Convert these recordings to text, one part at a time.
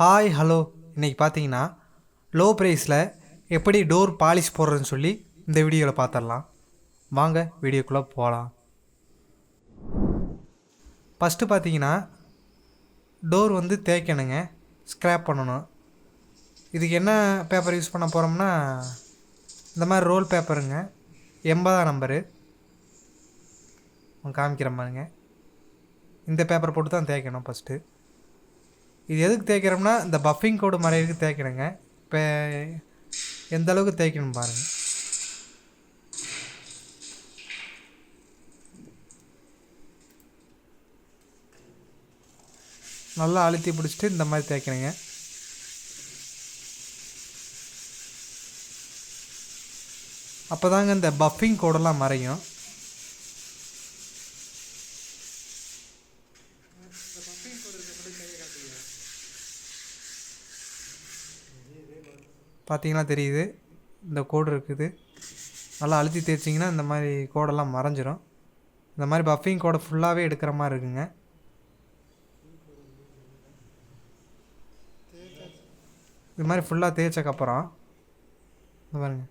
Hi hello இன்றைக்கி பார்த்தீங்கன்னா low ப்ரைஸில் எப்படி டோர் பாலிஷ் போடுறதுன்னு சொல்லி இந்த வீடியோவில் பார்த்துடலாம் வாங்க வீடியோக்குள்ளே போகலாம் ஃபஸ்ட்டு பார்த்தீங்கன்னா டோர் வந்து தேய்க்கணுங்க. ஸ்க்ராப் பண்ணணும். இதுக்கு என்ன பேப்பர் யூஸ் பண்ண போகிறோம்னா இந்த மாதிரி ரோல் பேப்பருங்க எண்பதாம் நம்பரு காமிக்கிற மாதிரிங்க. இந்த பேப்பர் போட்டு தான் தேய்க்கணும் ஃபஸ்ட்டு இது எதுக்கு தேய்க்கிறோம்னா இந்த பஃபிங் கோடு மறைவுக்கு தேய்க்கணுங்க இப்போ எந்த அளவுக்கு தேய்க்கணும் பாருங்கள் நல்லா அழுத்தி பிடிச்சிட்டு இந்த மாதிரி தேய்க்கணுங்க அப்போ தாங்க இந்த பஃபிங் கோடெல்லாம் மறையும். பார்த்தீங்கன்னா தெரியுது. இந்த கோடு இருக்குது. நல்லா அழுத்தி தேய்ச்சிங்கன்னா இந்த மாதிரி கோடெல்லாம் மறைஞ்சிரும். இந்த மாதிரி பஃபிங் கோடை ஃபுல்லாகவே எடுக்கிற மாதிரி இருக்குங்க. இது மாதிரி ஃபுல்லாக தேய்ச்சக்கப்புறம் இந்த பாருங்க.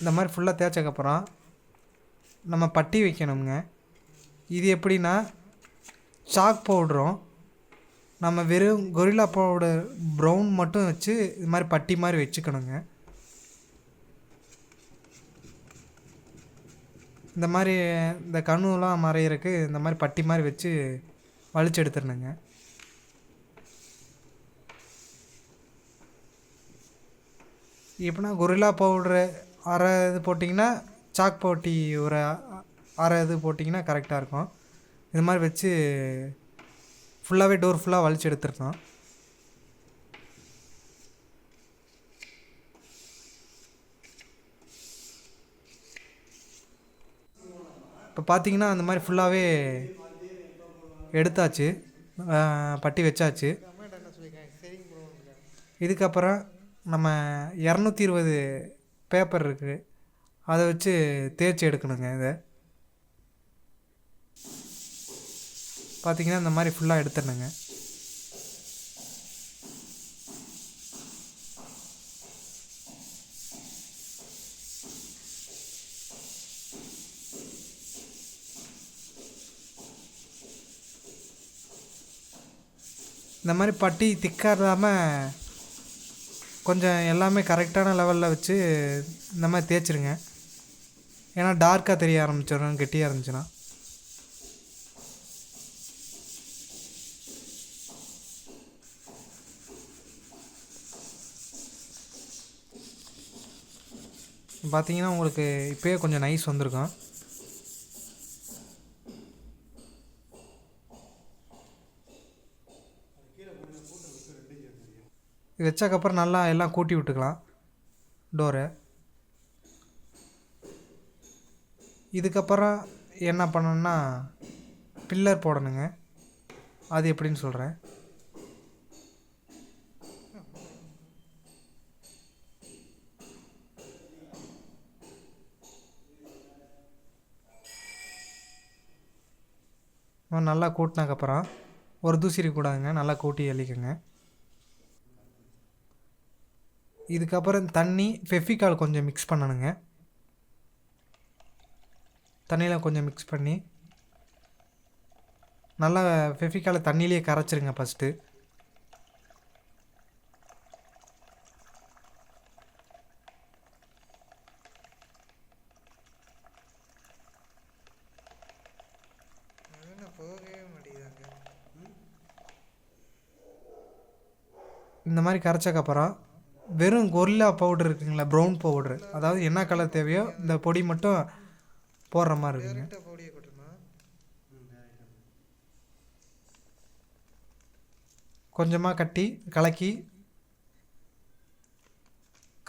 இந்த மாதிரி ஃபுல்லாக தேய்ச்சக்கப்புறம் நம்ம பட்டி வைக்கணுங்க இது எப்படின்னா சாக் பவுடரும் நம்ம வெறும் கொரில்லா பவுடர் ப்ரௌன் மட்டும் வச்சு இது மாதிரி பட்டி மாதிரி வச்சுக்கணுங்க. இந்த மாதிரி இந்த கணுலாம் மறையிறதுக்கு இந்த மாதிரி பட்டி மாதிரி வச்சு வலிச்சு எடுத்துடணுங்க. எப்படின்னா கொரில்லா பவுட்ரு அரை இது போட்டிங்கன்னா சாக் போட்டி ஒரு அரை இது போட்டிங்கன்னா கரெக்டாக இருக்கும். இது மாதிரி வச்சு ஃபுல்லாகவே டோர் ஃபுல்லாக வலிச்சு எடுத்துருக்கோம் இப்போ பார்த்தீங்கன்னா அந்த மாதிரி ஃபுல்லாகவே எடுத்தாச்சு. பட்டி வச்சாச்சு. இதுக்கப்புறம் நம்ம இரநூத்தி இருபது பேப்பர் இருக்குது அதை வச்சு தேய்ச்சி எடுக்கணுங்க இதை. பார்த்தீங்கன்னா இந்த மாதிரி ஃபுல்லாக எடுத்துடணுங்க. இந்த மாதிரி பட்டி திக்காக இல்லாமல் கொஞ்சம் எல்லாமே கரெக்டான லெவலில் வச்சு இந்த மாதிரி தேய்ச்சிருங்க. ஏன்னா டார்க்காக தெரிய ஆரம்பிச்சிடும் கெட்டியாக இருந்துச்சுன்னா. பார்த்தீங்கன்னா உங்களுக்கு இப்போயே கொஞ்சம் நைஸ் வந்திருக்கும். இது வச்சக்கப்புறம் நல்லா எல்லாம் கூட்டி விட்டுக்கலாம். டோரை இதுக்கப்புறம் என்ன பண்ணணும்னா பில்லர் போடணுங்க. அது எப்படின்னு சொல்கிறேன் நல்லா கூட்டினதுக்கப்புறம் ஒரு தூசிரி கூடாதுங்க. நல்லா கூட்டி அள்ளிக்கோங்க. இதுக்கப்புறம் தண்ணி ஃபெஃபிகால் கொஞ்சம் மிக்ஸ் பண்ணணுங்க. தண்ணியில் கொஞ்சம் மிக்ஸ் பண்ணி நல்லா ஃபெஃபிகாலை தண்ணியிலே கரைச்சிருங்க ஃபஸ்ட்டு இந்த மாதிரி கரைச்சக்கப்புறம் வெறும் கொரில்லா பவுடர் இருக்குங்களா ப்ரௌன் பவுட்ரு அதாவது என்ன கலர் தேவையோ இந்த பொடி மட்டும் போடுற மாதிரி இருக்குங்க. கொஞ்சமாக கட்டி கலக்கி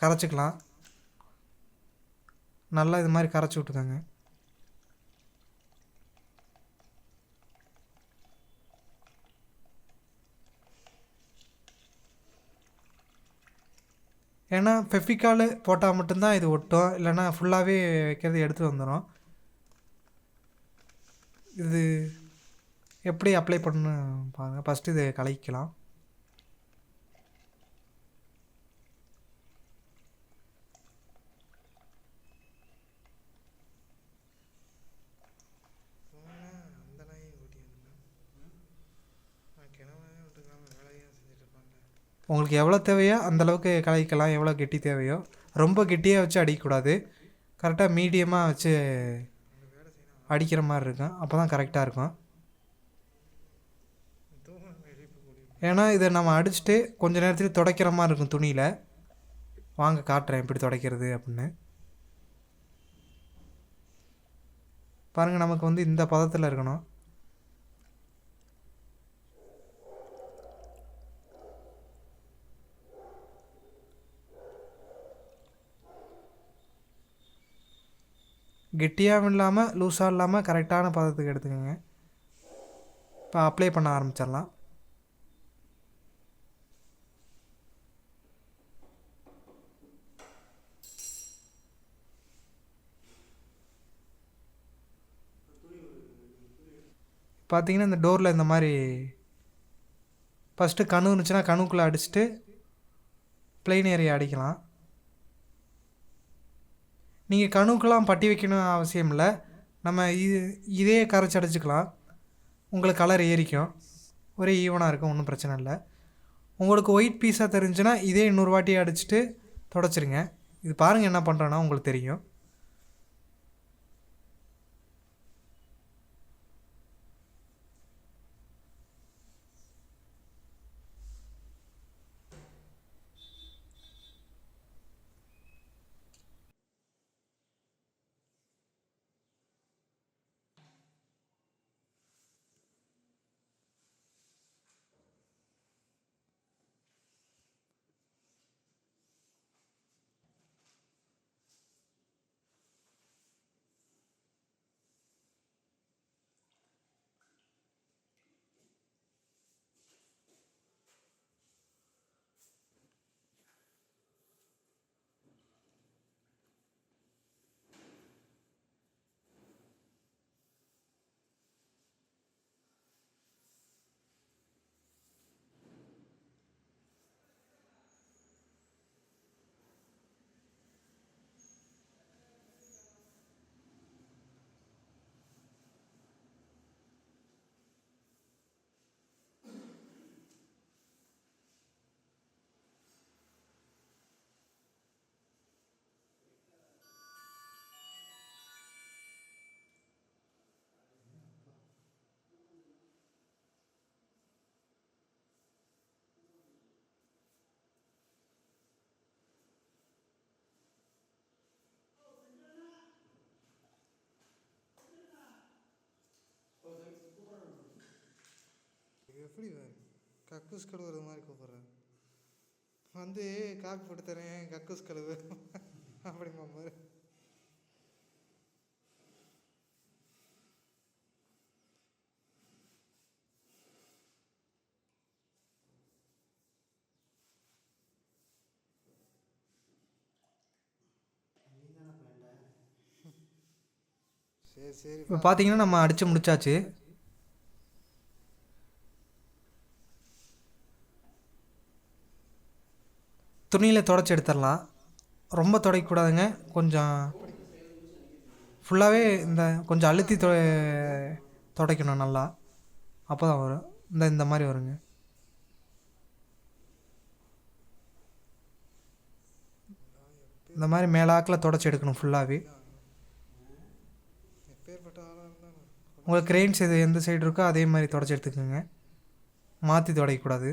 கரைச்சிக்கலாம். நல்லா இது மாதிரி கரைச்சி விட்டுக்கோங்க. ஏன்னா ஃபெஃபிகால் போட்டால் மட்டும்தான் இது ஒட்டும். இல்லைன்னா ஃபுல்லாகவே வைக்கிறது எடுத்து வந்துடும் இது எப்படி அப்ளை பண்ணணும் பாருங்கள் ஃபஸ்ட்டு இதை கலைக்கலாம். உங்களுக்கு எவ்வளோ தேவையோ அந்த அளவுக்கு எவ்வளோ கெட்டி தேவையோ ரொம்ப கெட்டியாக வச்சு அடிக்கக்கூடாது. கரெக்டாக மீடியமாக வச்சு அடிக்கிற மாதிரி இருக்கும். அப்போ தான் கரெக்டாக இருக்கும். ஏன்னா இதை நம்ம அடிச்சுட்டு கொஞ்ச நேரத்தில் துடைக்கிற மாதிரி இருக்கும் துணியில். வாங்க காட்டுறேன் எப்படி துடைக்கிறது அப்படின்னு. பாருங்கள் நமக்கு வந்து இந்த பதத்தில் இருக்கணும். கெட்டியாகவும் இல்லாமல் லூஸாக இல்லாமல் கரெக்டான பதத்துக்கு எடுத்துக்கோங்க. இப்போ அப்ளை பண்ண ஆரம்பிச்சிடலாம். பார்த்தீங்கன்னா இந்த டோரில் இந்த மாதிரி ஃபஸ்ட்டு கணு இருந்துச்சுன்னா கணுக்குள்ளே அடிச்சுட்டு பிளெயின் ஏரியா அடிக்கலாம். நீங்கள் கணுக்கெல்லாம் பட்டி வைக்கணும் அவசியம் இல்லை. நம்ம இது இதே கரைச்சி அடைச்சிக்கலாம். உங்களுக்கு கலர் ஏறிக்கும். ஒரே ஈவனாக இருக்கும் ஒன்றும் பிரச்சனை இல்லை. உங்களுக்கு ஒயிட் பீஸாக தெரிஞ்சுன்னா இதே இன்னொரு வாட்டி அடிச்சுட்டு தொடச்சிருங்க. இது பாருங்கள் என்ன பண்ணுறோன்னா உங்களுக்கு தெரியும் இது எப்படி கக்கூஸ் கழுவுறது மாதிரி கூப்பிட்றேன். வந்து காப்பி போட்டு தரேன் கக்கூஸ் கழுவு. அப்படிமா மாதிரி. சரி சரி இப்போ பார்த்தீங்கன்னா நம்ம அடித்து முடிச்சாச்சு. துணியில் துடைச்சி எடுத்துடலாம். ரொம்ப துடைக்கக்கூடாதுங்க. கொஞ்சம் ஃபுல்லாகவே இந்த கொஞ்சம் அழுத்தி தொ துடைக்கணும் நல்லா. அப்போ தான் வரும். இந்த இந்த மாதிரி வருங்க. இந்த மாதிரி மேலாக்கில் தொடச்சி எடுக்கணும் ஃபுல்லாகவே உங்களுக்கு கிரெயின்ஸ் எது எந்த சைடு இருக்கோ அதே மாதிரி தொடச்சி எடுத்துக்கோங்க. மாற்றி துடைக்கக்கூடாது.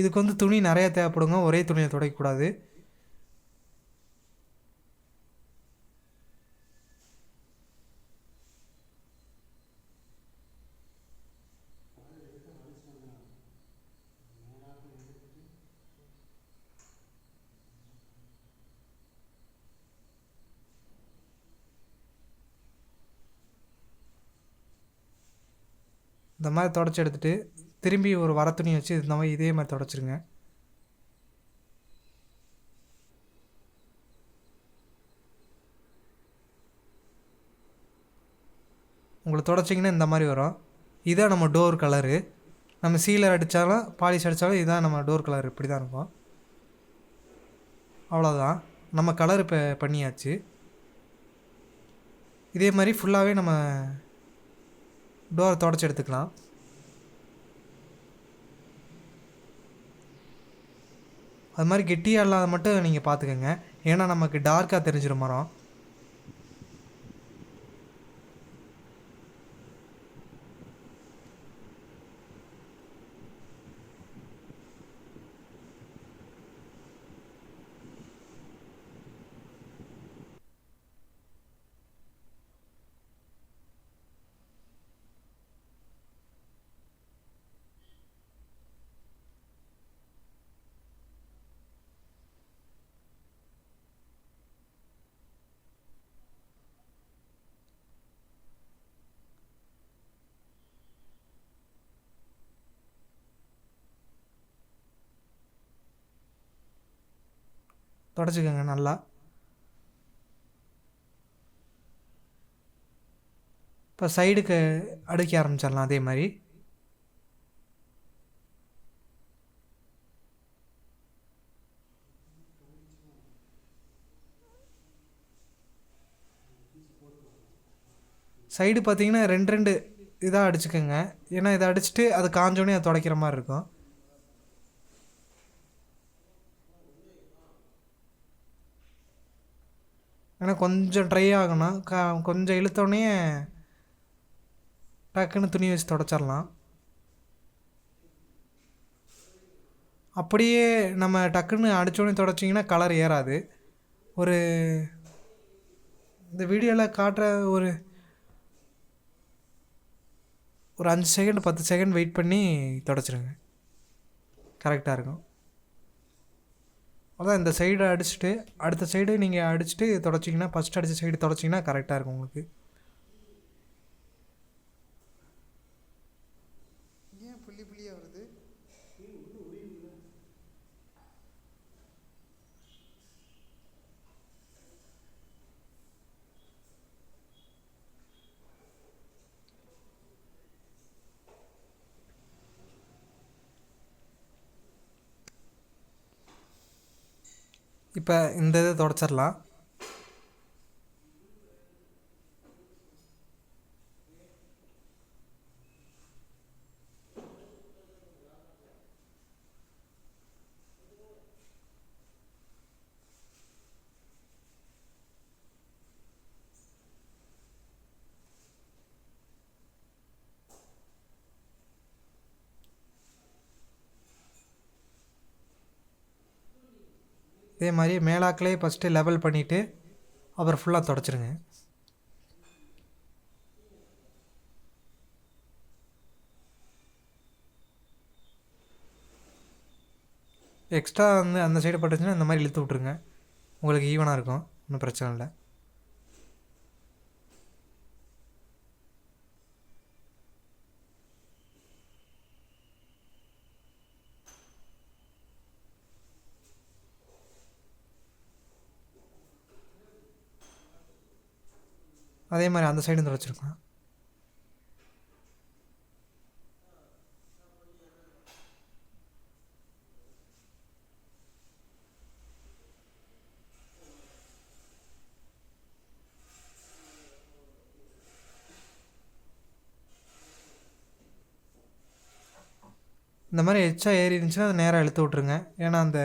இதுக்கு வந்து துணி நிறையா தேவைப்படுங்க. ஒரே துணியை துடைக்கக்கூடாது. இந்த மாதிரி தொடச்சி எடுத்துகிட்டு திரும்பி ஒரு வர துணி வச்சு இந்த மாதிரி இதே மாதிரி தொடச்சிருங்க. உங்களை தொடச்சிங்கன்னா இந்த மாதிரி வரும். இதான் நம்ம டோர் கலரு. நம்ம சீலர் அடித்தாலும் பாலிஷ் அடித்தாலும் இதுதான் நம்ம டோர் கலர். இப்படி தான் இருக்கும். அவ்வளோதான் நம்ம கலர் இப்போ பண்ணியாச்சு. இதே மாதிரி ஃபுல்லாகவே நம்ம டோரை தொடச்சி எடுத்துக்கலாம். அது மாதிரி கெட்டியாக இல்லாத மட்டும் நீங்கள் பார்த்துக்கோங்க. ஏன்னா நமக்கு டார்க்காக தெரிஞ்சிடும் மரம். தொடச்சிக்கோங்க நல்லா. இப்போ சைடுக்கு அடுக்க ஆரம்பிச்சிடலாம் அதே மாதிரி. சைடு பார்த்தீங்கன்னா ரெண்டு ரெண்டு இதாக அடிச்சுக்கோங்க. ஏன்னா இதை அடிச்சுட்டு அது காஞ்சோடனே அதை துடைக்கிற மாதிரி இருக்கும். ஏன்னா கொஞ்சம் ட்ரை ஆகணும். க கொஞ்சம் இழுத்தோடனே டக்குன்னு துணி வச்சு தொடச்சிடலாம். அப்படியே நம்ம டக்குன்னு அடித்தோடனே தொடச்சிங்கன்னா கலர் ஏறாது. ஒரு இந்த வீடியோவில் காட்டுற ஒரு ஒரு அஞ்சு செகண்ட் பத்து செகண்ட் வெயிட் பண்ணி தொடச்சிருங்க. கரெக்டாக இருக்கும். அதான் இந்த சைடை அடிச்சுட்டு அடுத்த சைடு நீங்கள் அடிச்சுட்டு தொடச்சிங்கன்னா ஃபஸ்ட் அடித்த சைடு தொடச்சிங்கன்னா கரெக்டாக இருக்கும் உங்களுக்கு. ஏன் புள்ளி புள்ளியாக வருது? இப்போ இந்த இதை தொடச்சிடலாம். இதே மாதிரி மேலாக்கிலே ஃபஸ்ட்டு லெவல் பண்ணிவிட்டு அப்புறம் ஃபுல்லாக தொடச்சிருங்க. எக்ஸ்ட்ரா வந்து அந்த சைடு பட்டுச்சுன்னா இந்த மாதிரி இழுத்து விட்ருங்க உங்களுக்கு ஈவனாக இருக்கும். ஒன்றும் பிரச்சனை இல்லை. அதே மாதிரி அந்த சைடும் தொடச்சிருக்கலாம் இந்த மாதிரி எச்சா ஏறி இருந்துச்சுன்னா அதை நேராக இழுத்து விட்ருங்க ஏன்னா அந்த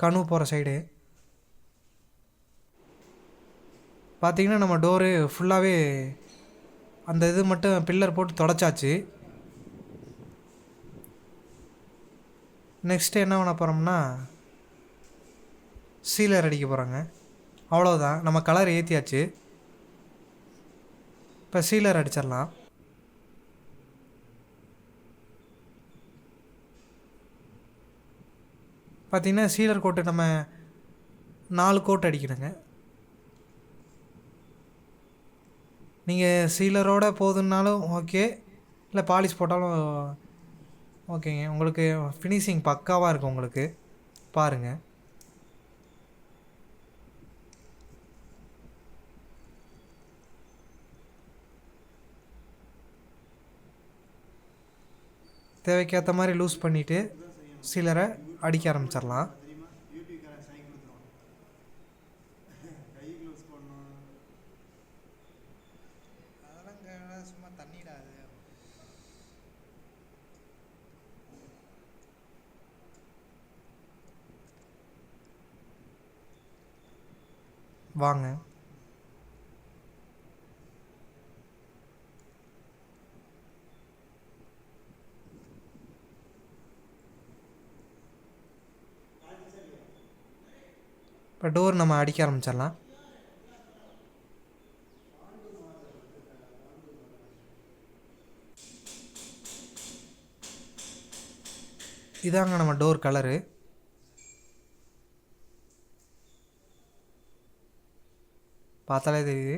கனு போகிற சைடு பார்த்திங்கன்னா நம்ம டோரு ஃபுல்லாகவே அந்த இது மட்டும் பில்லர் போட்டு தொடச்சாச்சு. நெக்ஸ்ட்டு என்ன பண்ண போகிறோம்னா சீலர் அடிக்க போகிறாங்க அவ்வளோதான் நம்ம கலர் ஏற்றியாச்சு இப்போ சீலர் அடிச்சிடலாம். பார்த்திங்கன்னா சீலர் கோட்டு நம்ம நாலு கோட் அடிக்கணுங்க. நீங்கள் சீலரோட போதுன்னாலும் ஓகே இல்லை பாலிஷ் போட்டாலும் ஓகேங்க உங்களுக்கு ஃபினிஷிங் பக்காவாக இருக்கும் உங்களுக்கு. பாருங்கள் தேவைக்கேற்ற மாதிரி லூஸ் பண்ணிவிட்டு சிலரை அடிக்க ஆரம்பிச்சிடலாம். வாங்க. இப்போ டோர் நம்ம அடிக்க ஆரம்பிச்சிடலாம். இதாங்க நம்ம டோர் கலரு பார்த்தாலே தெரியுது.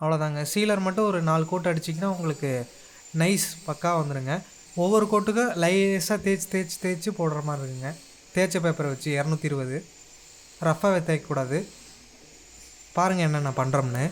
அவ்வளோதாங்க சீலர் மட்டும் ஒரு நாலு கோட் அடிச்சிங்கன்னா உங்களுக்கு நைஸ் பக்கா வந்துடுங்க ஒவ்வொரு கோட்டுக்கும் லைஸாக தேய்ச்சி தேய்ச்சி தேய்ச்சி போடுற மாதிரி இருக்குங்க. தேய்ச்ச பேப்பரை வச்சு இரநூத்தி இருபது. ரஃப்பாக தேய்க்கக்கூடாது. பாருங்கள் என்னென்ன பண்ணுறோம்னு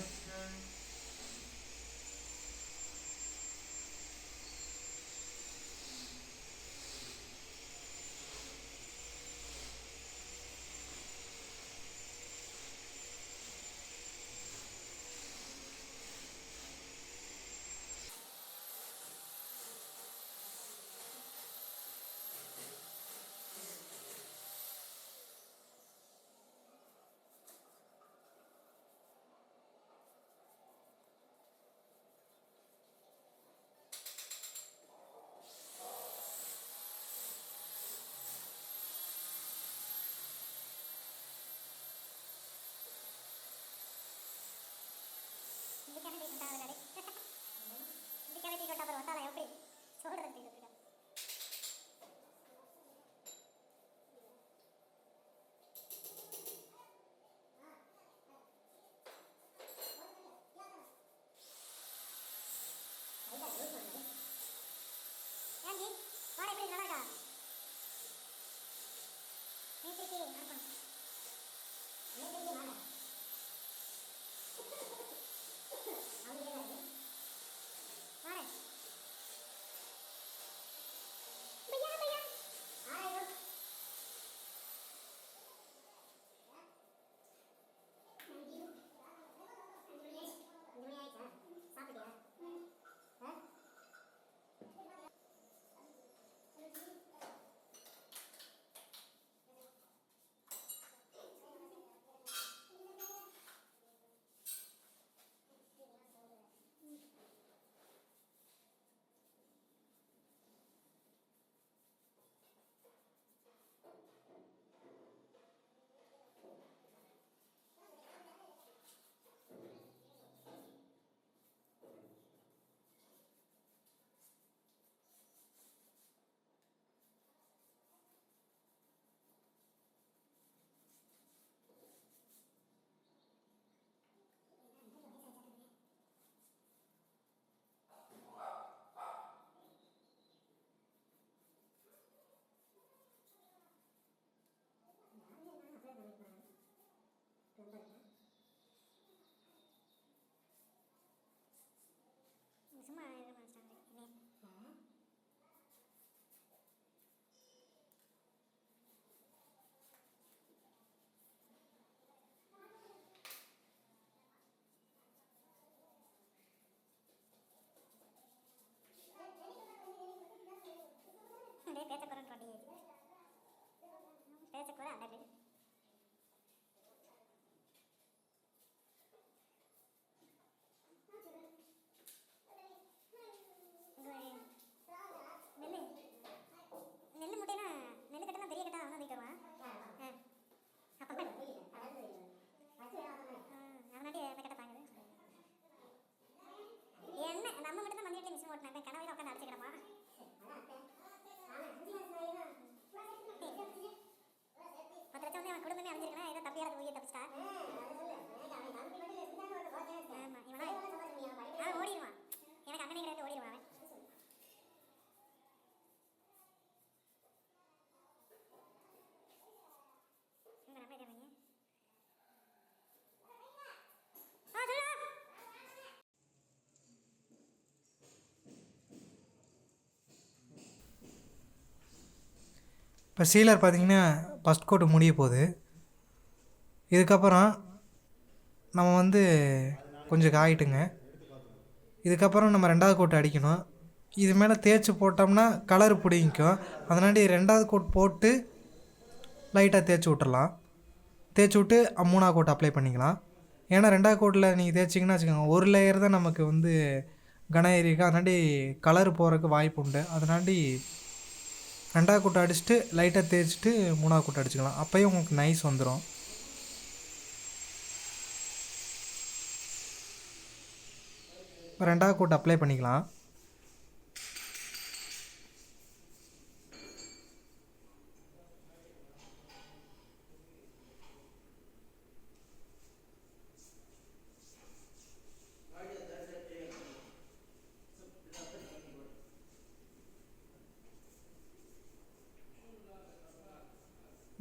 我俩在 இப்போ சீலர் பார்த்திங்கன்னா ஃபஸ்ட் கோட்டு முடிய போகுது. இதுக்கப்புறம் நம்ம வந்து கொஞ்சம் காயிட்டுங்க. இதுக்கப்புறம் நம்ம ரெண்டாவது கோட் அடிக்கணும். இது மேலே தேய்ச்சி போட்டோம்னா கலர் பிடிங்கிக்கும் அதனாடி ரெண்டாவது கோட் போட்டு லைட்டாக தேய்ச்சி விட்டுறலாம். தேய்ச்சி விட்டு மூணாவது கோட் அப்ளை பண்ணிக்கலாம். ஏன்னா ரெண்டாவது கோட்டில் நீங்கள் தேய்ச்சிங்கன்னா வச்சுக்கோங்க ஒரு லேயர் தான் நமக்கு வந்து கன ஏரியிருக்கு அதனாடி கலர் போகிறதுக்கு வாய்ப்பு உண்டு. அதனாடி ரெண்டாவது கோட்டை அடிச்சுட்டு லைட்டாக தேய்ச்சிட்டு மூணாவது கோட்டை அடிச்சுக்கலாம். அப்போயும் உங்களுக்கு நைஸ் வந்துடும் ரெண்டாவது கூட்டை அப்ளை பண்ணிக்கலாம்.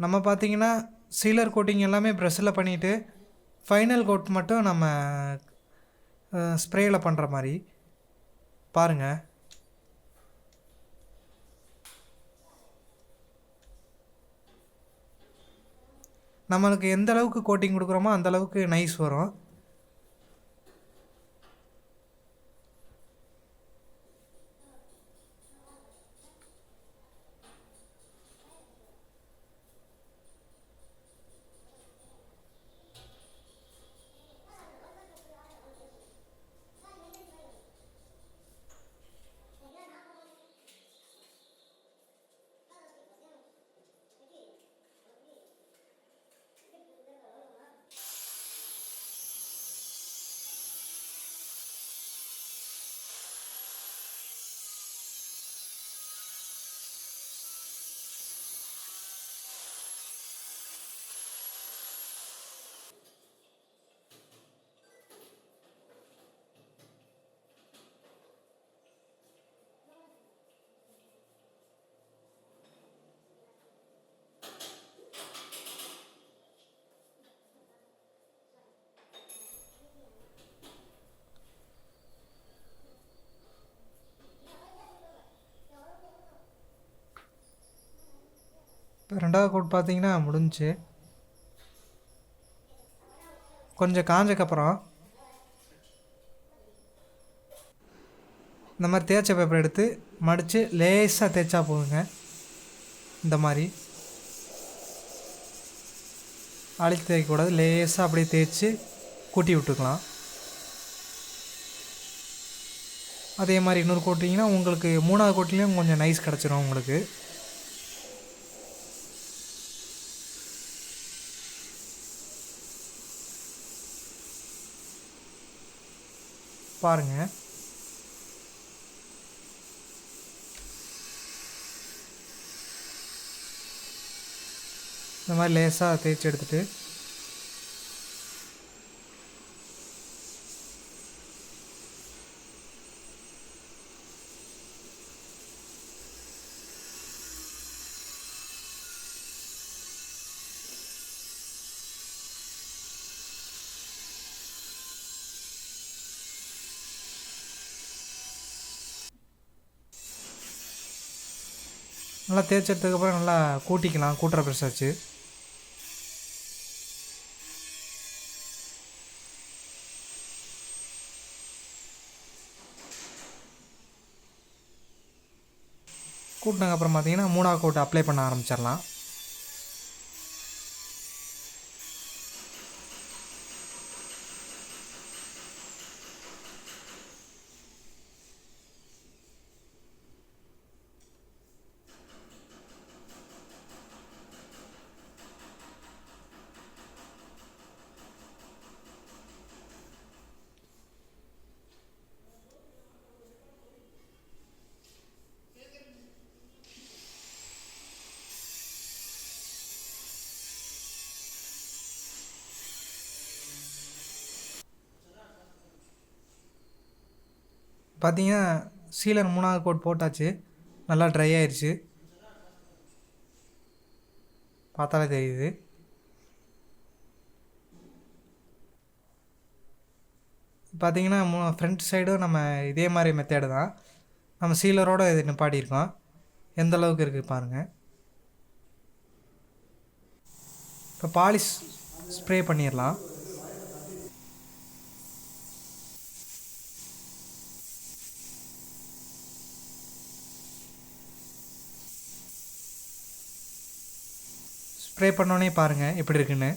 நம்ம பார்த்தீங்கன்னா சீலர் கோட்டிங் எல்லாமே ப்ரெஷ்ஷில் பண்ணிவிட்டு ஃபைனல் கோட் மட்டும் நம்ம ஸ்ப்ரேயில் பண்ணுற மாதிரி. பாருங்கள் நம்மளுக்கு எந்த அளவுக்கு கோட்டிங் கொடுக்குறோமோ அந்தளவுக்கு நைஸ் வரும். ரெண்டாவது கோட் பார்த்தீங்கன்னா முடிஞ்சிச்சு கொஞ்சம் காஞ்சக்கப்புறம் இந்த மாதிரி தேய்ச்ச பேப்பர் எடுத்து மடித்து லேசாக தேய்ச்சா போதுங்க. இந்த மாதிரி. அழுத்தி தேய்க்கக்கூடாது. லேசாக அப்படியே தேய்ச்சி கூட்டி விட்டுக்கலாம். அதே மாதிரி இன்னொரு கோட்டிங்கன்னா உங்களுக்கு மூணாவது கோட்டிலையும் கொஞ்சம் நைஸ் கிடச்சிரும் உங்களுக்கு. பாருங்கள் இந்த மாதிரி லேசாக தேய்ச்சி எடுத்துட்டு தேய்ச்சதுக்கப்புறம் நல்லா கூட்டிக்கலாம் கூட்டுற ப்ரெஷ் வச்சு கூட்டினதுக்கப்புறம் பார்த்தீங்கன்னா மூணாவது கோட் அப்ளை பண்ண ஆரம்பிச்சிடலாம். பார்த்தீங்கன்னா சீலர் மூணாவது கோட் போட்டாச்சு. நல்லா ட்ரை ஆயிடுச்சு பார்த்தாலே தெரியுது. பார்த்தீங்கன்னா மூ ஃப்ரண்ட் சைடும் நம்ம இதே மாதிரி மெத்தேடு தான். நம்ம சீலரோடு இது நிப்பாட்டியிருக்கோம். எந்த அளவுக்கு இருக்குது பாருங்கள் இப்போ பாலிஷ் ஸ்ப்ரே பண்ணிடலாம். ஸ்ப்ரே பண்ணோன்னே பாருங்கள் எப்படி இருக்குன்னு.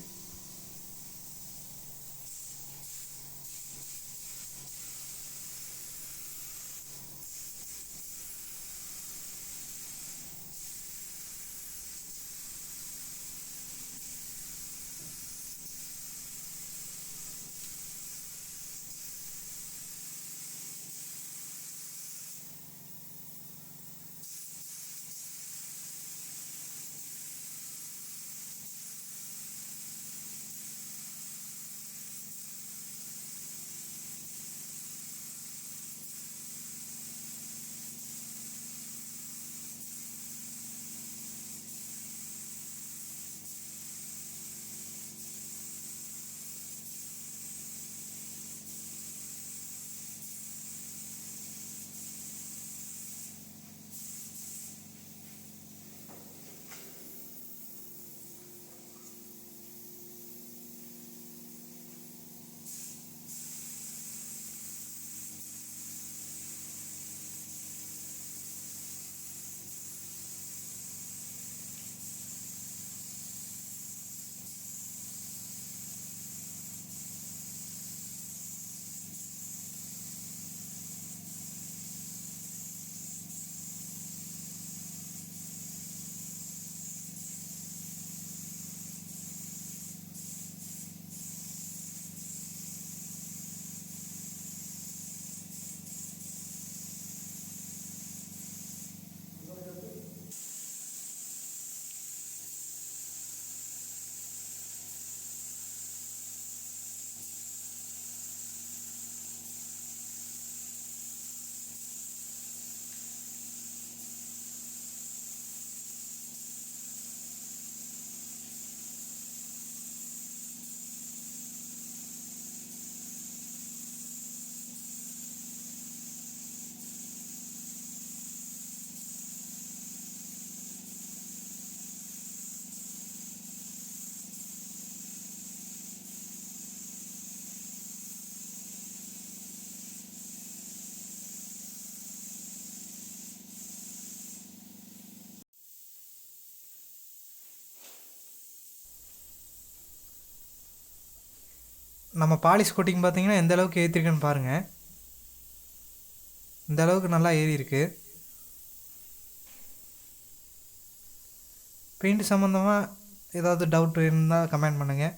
நம்ம பாலிஷ் கோட்டிங் பார்த்தீங்கன்னா எந்த அளவுக்கு ஏற்றிருக்குன்னு பாருங்கள் இந்த அளவுக்கு நல்லா ஏறி இருக்கு பெயிண்ட் சம்மந்தமாக ஏதாவது டவுட் இருந்தால் கமெண்ட் பண்ணுங்கள்